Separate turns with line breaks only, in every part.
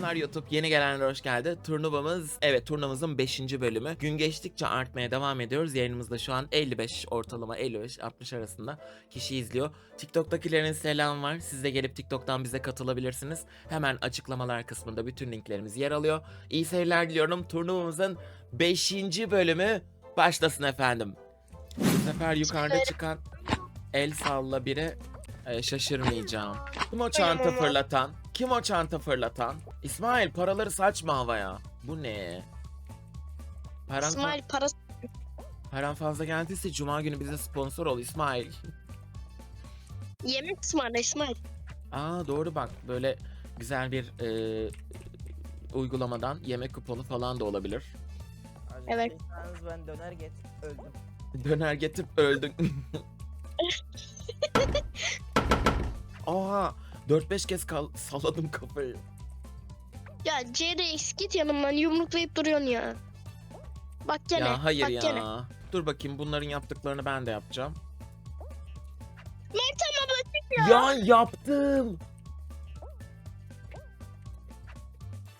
Selamlar YouTube. Yeni gelenler hoş geldi. Turnuvamız, evet turnuvamızın 5. bölümü. Gün geçtikçe artmaya devam ediyoruz. Yayınımızda şu an 55 ortalama 55-60 arasında kişi izliyor. TikTok'takilerin selam var. Siz de gelip TikTok'tan bize katılabilirsiniz. Hemen açıklamalar kısmında bütün linklerimiz yer alıyor. İyi seyirler diliyorum. Turnuvamızın 5. bölümü başlasın efendim. Bu sefer yukarıda çıkan el salla biri e, şaşırmayacağım. Kim o çanta fırlatan? Kim o çanta fırlatan? İsmail paraları saçma havaya. Bu ne? Paran,
İsmail parası
paran fazla geldiyse cuma günü bize sponsor ol İsmail.
yemek ısmarla İsmail.
Aa doğru bak böyle güzel bir e, uygulamadan yemek kuponu falan da olabilir.
Evet.
Acıktıysanız ben döner get öldüm.
Döner getirip öldün. Oha 4-5 kez kal- salladım kafayı.
Ya CRX git yanımdan yumruklayıp duruyorsun ya. Bak gene.
ya hayır
bak
ya.
Gene.
Dur bakayım bunların yaptıklarını ben de yapacağım.
Meltem abla
Ya yaptım.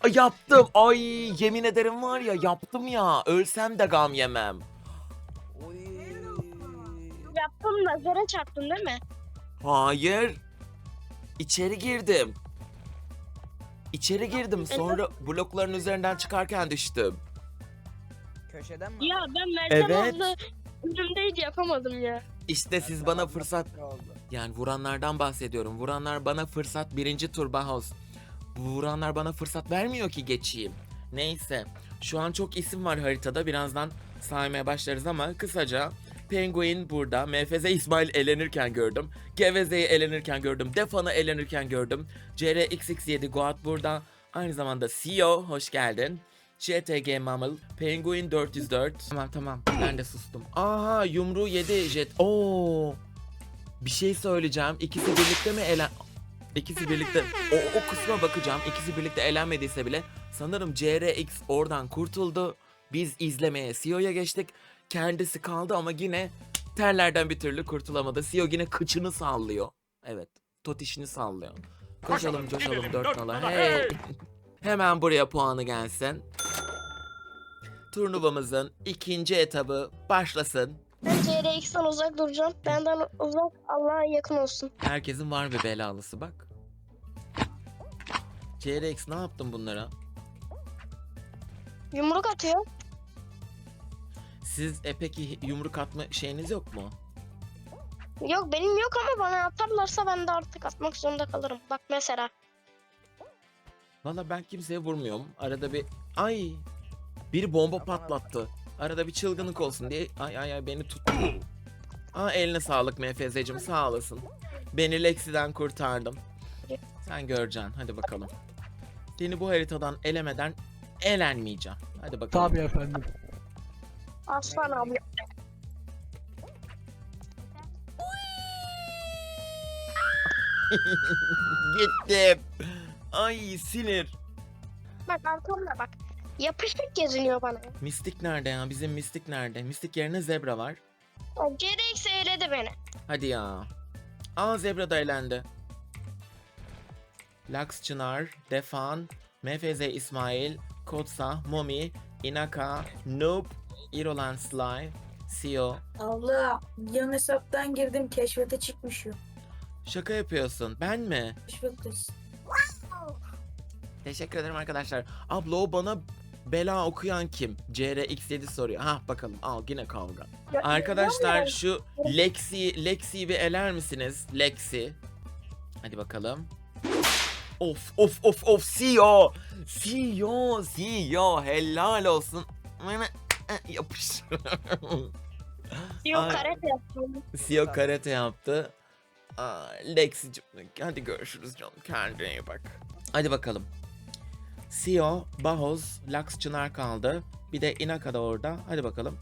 Ay, Yaptım. Ay yemin ederim var ya yaptım ya. Ölsem de gam yemem.
Oy.
yaptın nazara çarptın değil mi?
Hayır. İçeri girdim. İçeri girdim. Sonra blokların üzerinden çıkarken düştüm.
Köşeden mi?
Ya ben Meltem
Evet.
abla önümdeydi yapamadım ya.
İşte siz bana fırsat
oldu.
yani vuranlardan bahsediyorum. Vuranlar bana fırsat birinci tur Bahoz. Bu vuranlar bana fırsat vermiyor ki geçeyim. Neyse. Şu an çok isim var haritada. Birazdan saymaya başlarız ama kısaca Penguin burada. MFZ İsmail elenirken gördüm. Geveze'yi elenirken gördüm. Defan'ı elenirken gördüm. CRXX7 Goat burada. Aynı zamanda CEO hoş geldin. JTG Mammal, Penguin 404. Tamam tamam ben de sustum. Aha yumruğu yedi jet. Oo. Bir şey söyleyeceğim. İkisi birlikte mi elen... İkisi birlikte... O, o kısma bakacağım. İkisi birlikte elenmediyse bile sanırım CRX oradan kurtuldu. Biz izlemeye CEO'ya geçtik. Kendisi kaldı ama yine terlerden bir türlü kurtulamadı. CEO yine kıçını sallıyor. Evet. Totişini sallıyor. Koşalım coşalım dört nala. Hey. Hemen buraya puanı gelsin. Turnuvamızın ikinci etabı başlasın.
Ben CRX'ten uzak duracağım. Benden uzak Allah'a yakın olsun.
Herkesin var bir belalısı bak. CRX ne yaptın bunlara?
Yumruk atıyor.
Siz e peki yumruk atma şeyiniz yok mu?
Yok benim yok ama bana atarlarsa ben de artık atmak zorunda kalırım. Bak mesela.
Valla ben kimseye vurmuyorum. Arada bir ay biri bomba patlattı. Arada bir çılgınlık olsun diye ay ay ay beni tuttu. Aa eline sağlık MFZ'cim sağ olasın. Beni Lexi'den kurtardın. Sen göreceksin hadi bakalım. Seni bu haritadan elemeden elenmeyeceğim. Hadi bakalım.
Tabii efendim.
Aslan abi.
Gittim. Ay sinir.
Bak arkamda bak. Yapışık geziniyor bana.
Mistik nerede ya? Bizim Mistik nerede? Mistik yerine Zebra var.
O CRX eyledi beni.
Hadi ya. Aa Zebra da elendi. Lux Çınar, Defan, MFZ İsmail, Kotsa, Momi, Inaka, Noob, Irolan Sly, Sio.
Abla yan hesaptan girdim keşfete çıkmış yok.
Şaka yapıyorsun. Ben mi?
Keşfettesin.
Teşekkür ederim arkadaşlar. Abla o bana bela okuyan kim? CRX7 soruyor. Ha bakalım. Al yine kavga.
Ya,
Arkadaşlar şu Lexi Lexi'yi bir eler misiniz? Lexi. Hadi bakalım. Of of of of CEO. CEO CEO helal olsun. Yapış. Ay.
karate yaptım.
CEO karate yaptı. Aa, Lexi'cim hadi görüşürüz canım. Kendine iyi bak. Hadi bakalım. CEO, Bahoz, Lux Çınar kaldı. Bir de Inaka da orada. Hadi bakalım.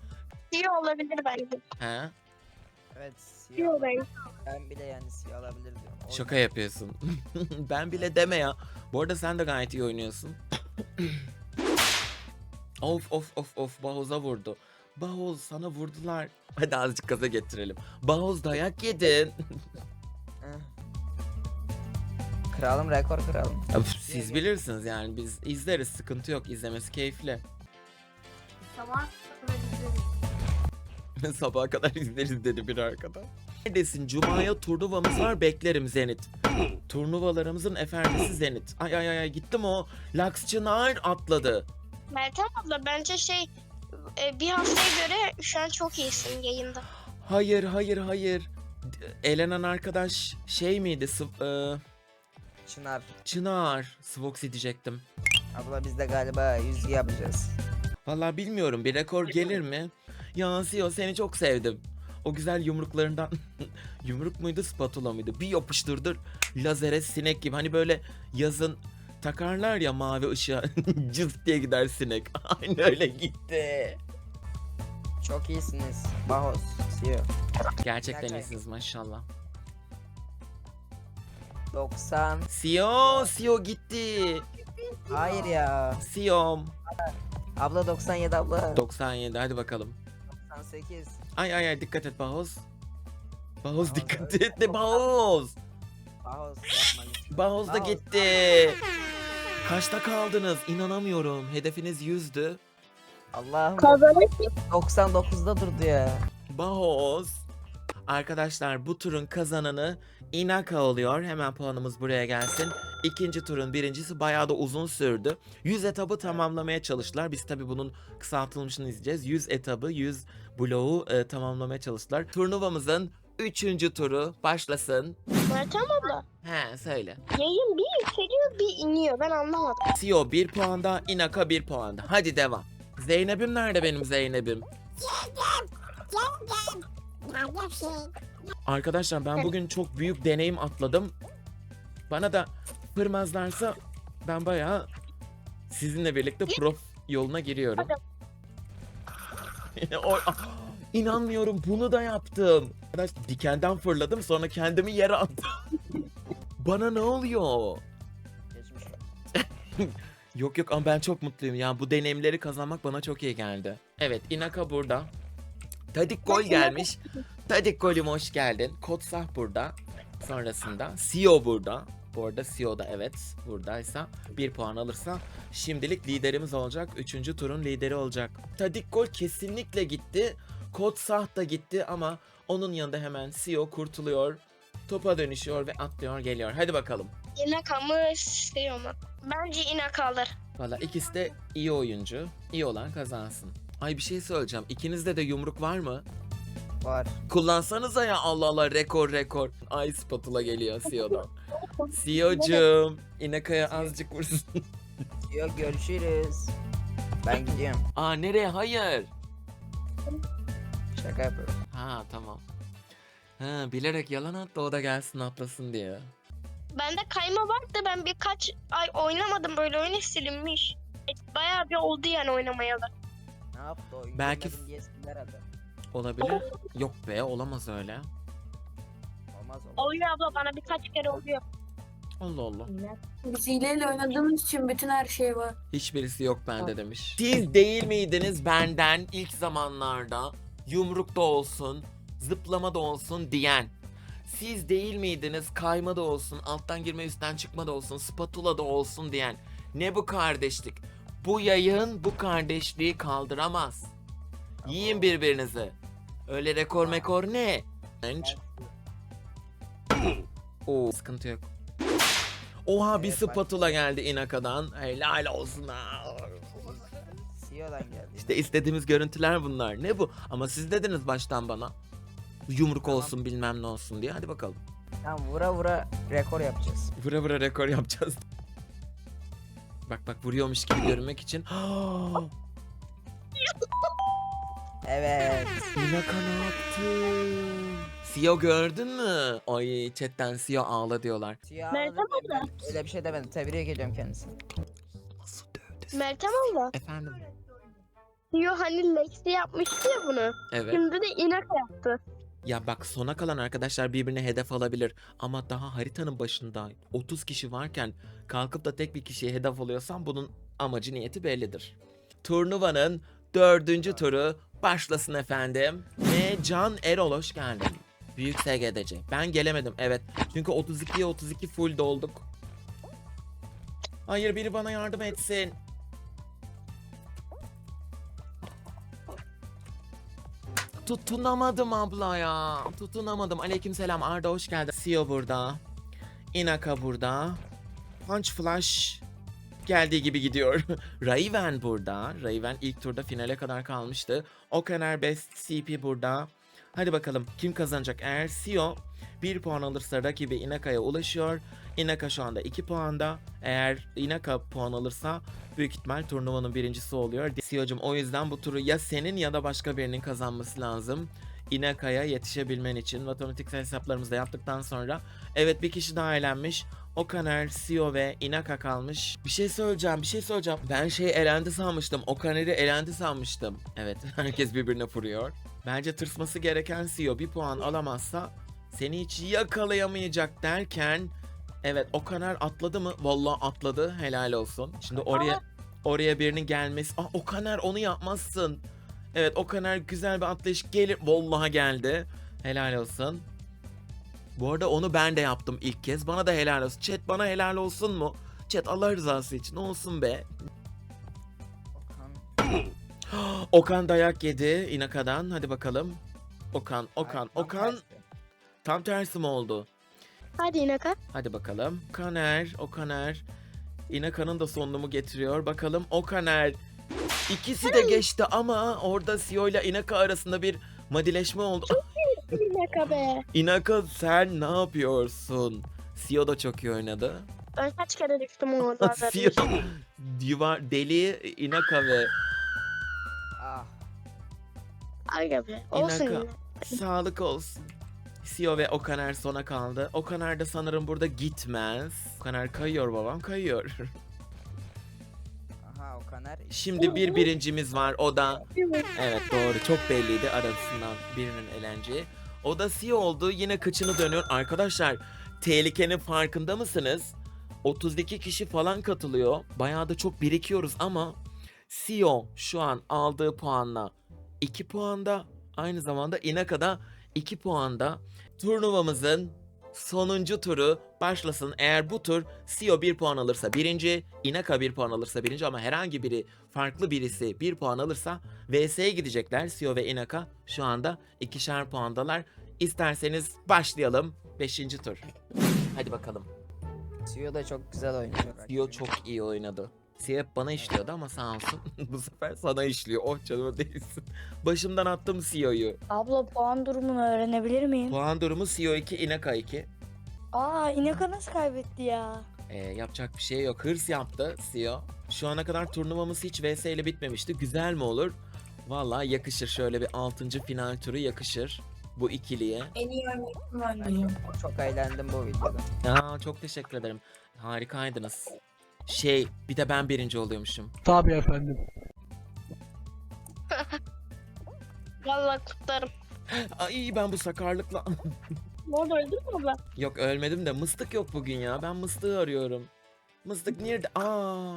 İyi olabilir bence.
He?
Evet siyah.
olabilir.
Ben bile yani siyah alabilir diyorum. O
Şaka yapıyorsun. ben bile deme ya. Bu arada sen de gayet iyi oynuyorsun. of of of of Bahoz'a vurdu. Bahoz sana vurdular. Hadi azıcık gaza getirelim. Bahoz dayak yedin.
Kıralım rekor kıralım.
Öf, Siz bilirsiniz yani biz izleriz sıkıntı yok izlemesi keyifli.
Tamam.
Sabaha kadar izleriz dedi bir arkadaş. Neredesin? Cuma'ya turnuvamız var beklerim Zenit. Turnuvalarımızın efendisi Zenit. Ay ay ay ay gittim o. Lux Çınar atladı.
Meltem abla bence şey e, bir haftaya göre şu an çok iyisin yayında.
Hayır hayır hayır. Elenen arkadaş şey miydi? Sıv- e,
Çınar.
Çınar. Svox diyecektim.
Abla biz de galiba yüzü yapacağız.
Vallahi bilmiyorum bir rekor gelir mi? Ya Sio seni çok sevdim. O güzel yumruklarından yumruk muydu spatula mıydı? Bir yapıştırdır lazere sinek gibi. Hani böyle yazın takarlar ya mavi ışığa cız diye gider sinek. Aynı öyle gitti.
Çok iyisiniz. Bahos. CEO.
Gerçekten
Gerçek.
iyisiniz maşallah.
90.
Sio, Sio gitti.
Hayır ya.
Sio'm.
Abla 97 abla.
97 hadi bakalım.
98.
Ay ay ay dikkat et Bahoz. Bahoz dikkat et de Bahoz.
Bahos yapma lütfen.
Bahoz da
Bahoz.
gitti. Kaçta kaldınız? İnanamıyorum. Hedefiniz 100'dü.
Allah'ım
Kazanır
99'da durdu ya.
Bahoz. Arkadaşlar bu turun kazananı Inaka oluyor. Hemen puanımız buraya gelsin. İkinci turun birincisi bayağı da uzun sürdü. 100 etabı tamamlamaya çalıştılar. Biz tabi bunun kısaltılmışını izleyeceğiz. 100 etabı, 100 bloğu e, tamamlamaya çalıştılar. Turnuvamızın 3. turu başlasın.
Meltem abla
He söyle.
yayın bir yükseliyor bir iniyor ben anlamadım.
Sio 1 puanda, Inaka 1 puanda. Hadi devam. Zeynep'im nerede benim Zeynep'im? Arkadaşlar ben bugün çok büyük deneyim atladım. Bana da kırmazlarsa ben bayağı sizinle birlikte prof yoluna giriyorum. O- İnanmıyorum bunu da yaptım. Arkadaş dikenden fırladım sonra kendimi yere attım. Bana ne oluyor?
Geçmiş.
Yok yok ama ben çok mutluyum. Yani bu deneyimleri kazanmak bana çok iyi geldi. Evet Inaka burada. Tadik Gol gelmiş. Tadik Gol'üm hoş geldin. Kotsah burada. Sonrasında Sio burada. Bu arada Sio da evet buradaysa bir puan alırsa şimdilik liderimiz olacak. Üçüncü turun lideri olacak. Tadik Gol kesinlikle gitti. Kotsah da gitti ama onun yanında hemen Sio kurtuluyor. Topa dönüşüyor ve atlıyor geliyor. Hadi bakalım.
İnaka mı istiyor mu? Bence İnaka alır.
Valla ikisi de iyi oyuncu. İyi olan kazansın. Ay bir şey söyleyeceğim. İkinizde de yumruk var mı?
Var.
Kullansanıza ya Allah Allah rekor rekor. Ay spatula geliyor CEO'dan. CEO'cum. İnekaya azıcık vursun.
CEO görüşürüz. Ben gidiyorum.
Aa nereye? Hayır.
Şaka yapıyorum.
Ha tamam. Ha bilerek yalan attı o da gelsin atlasın diye.
Bende kayma var da ben birkaç ay oynamadım böyle oyun silinmiş. E, Bayağı bir oldu yani oynamayalı.
Ne yaptı o?
Belki-
diye sildiler herhalde.
Olabilir. Yok be olamaz öyle.
Olmaz olmaz.
Oluyor abla bana birkaç kere oluyor.
Allah Allah.
Biz hileyle oynadığımız için bütün her şey var.
Hiçbirisi yok bende demiş. Siz değil miydiniz benden ilk zamanlarda yumruk da olsun, zıplama da olsun diyen? Siz değil miydiniz kayma da olsun, alttan girme üstten çıkma da olsun, spatula da olsun diyen? Ne bu kardeşlik? Bu yayın bu kardeşliği kaldıramaz. Yiyin birbirinizi. Öyle rekor mekor ne? Oo, sıkıntı yok. Oha bir spatula geldi Inaka'dan. Helal olsun ha.
CEO'dan geldi.
İşte istediğimiz görüntüler bunlar. Ne bu? Ama siz dediniz baştan bana. Yumruk
Tamam.
olsun bilmem ne olsun diye. Hadi bakalım.
Tamam vura vura rekor yapacağız.
Vura vura rekor yapacağız. Bak bak vuruyormuş gibi görünmek için.
Evet.
Inaka ne yaptı? Sio gördün mü? Ay chatten Sio ağla diyorlar.
CEO
Meltem
diye ben öyle bir şey demedim. Tebrik ediyorum kendisini.
Nasıl dövdü?
Meltem abla.
Efendim?
Yo hani Lexi yapmıştı ya bunu.
Evet.
Şimdi de İnaka yaptı.
Ya bak sona kalan arkadaşlar birbirine hedef alabilir ama daha haritanın başında 30 kişi varken kalkıp da tek bir kişiye hedef alıyorsan bunun amacı niyeti bellidir. Turnuvanın dördüncü turu başlasın efendim. Ve Can Erol hoş geldin. Büyük SGDC. Ben gelemedim evet. Çünkü 32'ye 32 full dolduk. Hayır biri bana yardım etsin. Tutunamadım abla ya. Tutunamadım. Aleykümselam Arda hoş geldin. Sio burada. Inaka burada. Punch Flash geldiği gibi gidiyor. Raven burada. Raven ilk turda finale kadar kalmıştı. Okaner Best CP burada. Hadi bakalım kim kazanacak? Eğer Sio 1 puan alırsa rakibi Inaka'ya ulaşıyor. Inaka şu anda 2 puanda. Eğer Inaka puan alırsa büyük ihtimal turnuvanın birincisi oluyor. Sio'cum o yüzden bu turu ya senin ya da başka birinin kazanması lazım. Inaka'ya yetişebilmen için matematiksel hesaplarımızı da yaptıktan sonra evet bir kişi daha elenmiş. Okaner, Sio ve Inaka kalmış. Bir şey söyleyeceğim, bir şey söyleyeceğim. Ben şey elendi sanmıştım. Okaner'i elendi sanmıştım. Evet, herkes birbirine vuruyor. Bence tırsması gereken Sio bir puan alamazsa seni hiç yakalayamayacak derken evet Okaner atladı mı? Vallahi atladı. Helal olsun. Şimdi oraya oraya birinin gelmesi. Ah Okaner onu yapmazsın. Evet Okaner güzel bir atlayış gelir. Vallahi geldi. Helal olsun. Bu arada onu ben de yaptım ilk kez. Bana da helal olsun. Chat bana helal olsun mu? Chat Allah rızası için olsun be.
Okan.
Okan dayak yedi Inaka'dan. Hadi bakalım. Okan, Okan, Okan. Tam tersi mi oldu?
Hadi Inaka.
Hadi bakalım. Okaner, Okaner. Inaka'nın da sonunu getiriyor. Bakalım Okaner. İkisi de geçti ama orada Sio ile Inaka arasında bir madileşme oldu.
Inaka be.
Inaka sen ne yapıyorsun? Sio da çok iyi oynadı.
Ben kaç kere düştüm orada.
Sio divar deli Inaka ve
Ah.
Aga be. Olsun
İnaka. Sağlık olsun. Sio ve Okaner sona kaldı. Okaner de sanırım burada gitmez. Okaner kayıyor babam kayıyor.
Aha Okaner.
Şimdi bir birincimiz var o da evet doğru çok belliydi arasından birinin elenci. O da Sio oldu yine kıçını dönüyor. Arkadaşlar tehlikenin farkında mısınız? 32 kişi falan katılıyor. Bayağı da çok birikiyoruz ama Sio şu an aldığı puanla 2 puanda aynı zamanda Inaka'da 2 puanda. Turnuvamızın sonuncu turu başlasın. Eğer bu tur Sio 1 puan alırsa birinci, Inaka 1 puan alırsa birinci ama herhangi biri farklı birisi 1 puan alırsa VS'ye gidecekler. Sio ve Inaka şu anda ikişer puandalar. İsterseniz başlayalım. 5. tur. Hadi bakalım.
Sio da çok güzel oynuyor.
Sio çok iyi oynadı. Hep bana işliyordu ama sağ olsun. Bu sefer sana işliyor. Oh canım değilsin. Başımdan attım Sio'yu.
Abla puan durumunu öğrenebilir miyim?
Puan durumu Sio 2, Inaka 2.
Aa Inaka nasıl kaybetti ya?
Ee, yapacak bir şey yok. Hırs yaptı Sio. Şu ana kadar turnuvamız hiç VS ile bitmemişti. Güzel mi olur? Vallahi yakışır. Şöyle bir 6. final turu yakışır. Bu ikiliye.
En iyi oynayışım
Ben çok eğlendim bu videoda.
Aa, çok teşekkür ederim. Harikaydınız. Şey, bir de ben birinci oluyormuşum.
Tabii efendim.
Vallahi kutlarım.
Ay ben bu sakarlıkla...
Ne oldu öldün mü abla?
yok ölmedim de mıstık yok bugün ya. Ben mıstığı arıyorum. Mıstık nerede? Aa.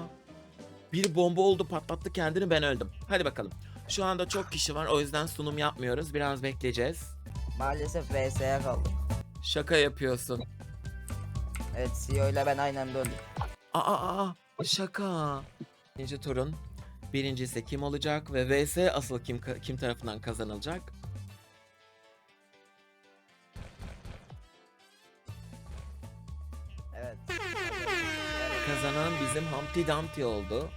Bir bomba oldu patlattı kendini ben öldüm. Hadi bakalım. Şu anda çok kişi var o yüzden sunum yapmıyoruz. Biraz bekleyeceğiz.
Maalesef VS'ye kaldık.
Şaka yapıyorsun.
Evet Sio ile ben aynı anda öldük.
Aa, aa, aa, şaka. İkinci turun birincisi kim olacak ve VS asıl kim kim tarafından kazanılacak?
Evet.
Kazanan bizim Humpty Dumpty oldu.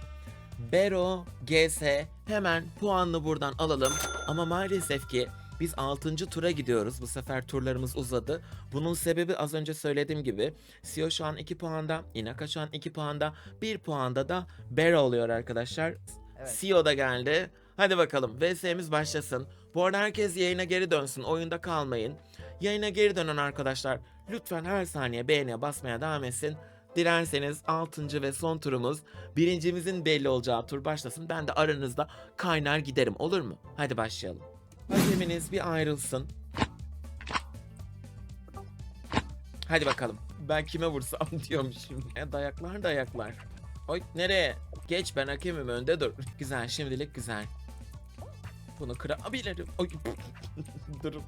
Bero, GS hemen puanını buradan alalım. Ama maalesef ki biz 6. tura gidiyoruz. Bu sefer turlarımız uzadı. Bunun sebebi az önce söylediğim gibi Sio şu an 2 puanda, Inaka şu an 2 puanda, 1 puanda da Bero oluyor arkadaşlar.
Evet.
Sio da geldi. Hadi bakalım VS'miz başlasın. Bu arada herkes yayına geri dönsün. Oyunda kalmayın. Yayına geri dönen arkadaşlar lütfen her saniye beğeniye basmaya devam etsin. Dilerseniz 6. ve son turumuz birincimizin belli olacağı tur başlasın. Ben de aranızda kaynar giderim olur mu? Hadi başlayalım. Hakeminiz bir ayrılsın. Hadi bakalım. Ben kime vursam diyorum şimdi. E, dayaklar dayaklar. Oy nereye? Geç ben hakemim önde dur. Güzel şimdilik güzel. Bunu kırabilirim. Oy. Durun.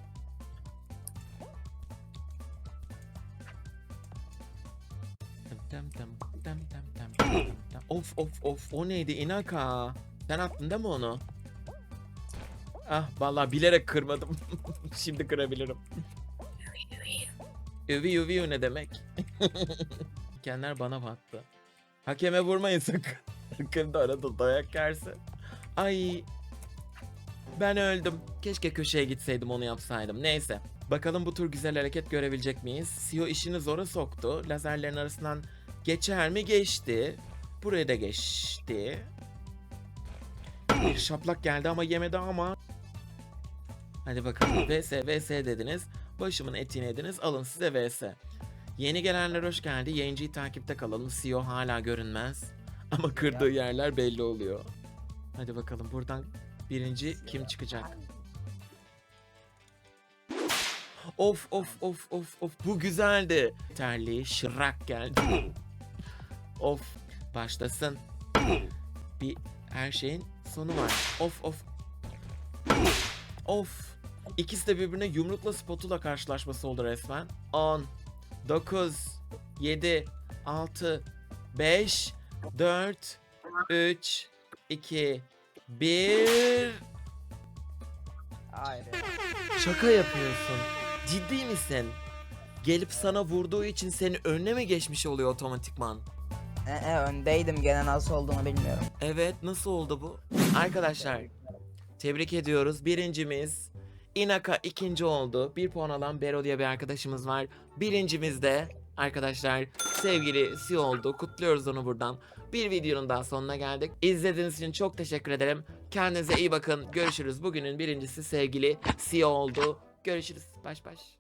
Tem tem tem tem tem tem. Of of of o neydi Inaka? Sen attın değil mi onu? Ah vallahi bilerek kırmadım. Şimdi kırabilirim. Üvi üvi ne demek? Dikenler bana battı. Hakeme vurmayın sakın. Sakın da arada dayak yerse. Ay. Ben öldüm. Keşke köşeye gitseydim onu yapsaydım. Neyse. Bakalım bu tur güzel hareket görebilecek miyiz? CEO işini zora soktu. Lazerlerin arasından geçer mi? Geçti. Buraya da geçti. Bir şaplak geldi ama yemedi ama. Hadi bakalım. VS VS dediniz. Başımın etini ediniz. Alın size VS. Yeni gelenler hoş geldi. Yayıncıyı takipte kalalım. CEO hala görünmez. Ama kırdığı yerler belli oluyor. Hadi bakalım buradan birinci kim çıkacak? Of of of of of bu güzeldi. Terli şırak geldi. of başlasın. Bir her şeyin sonu var. Of of. Of. İkisi de birbirine yumrukla spotula karşılaşması oldu resmen. 10 9 7 6 5 4 3 2 1
Hayır.
Şaka yapıyorsun. Ciddi misin? Gelip sana vurduğu için senin önüne mi geçmiş oluyor otomatikman?
E, e, öndeydim gene nasıl olduğunu bilmiyorum.
Evet, nasıl oldu bu? Arkadaşlar, tebrik ediyoruz. Birincimiz Inaka ikinci oldu. Bir puan alan Bero diye bir arkadaşımız var. Birincimiz de arkadaşlar sevgili Si oldu. Kutluyoruz onu buradan. Bir videonun daha sonuna geldik. İzlediğiniz için çok teşekkür ederim. Kendinize iyi bakın. Görüşürüz. Bugünün birincisi sevgili Si oldu. Görüşürüz. Baş baş.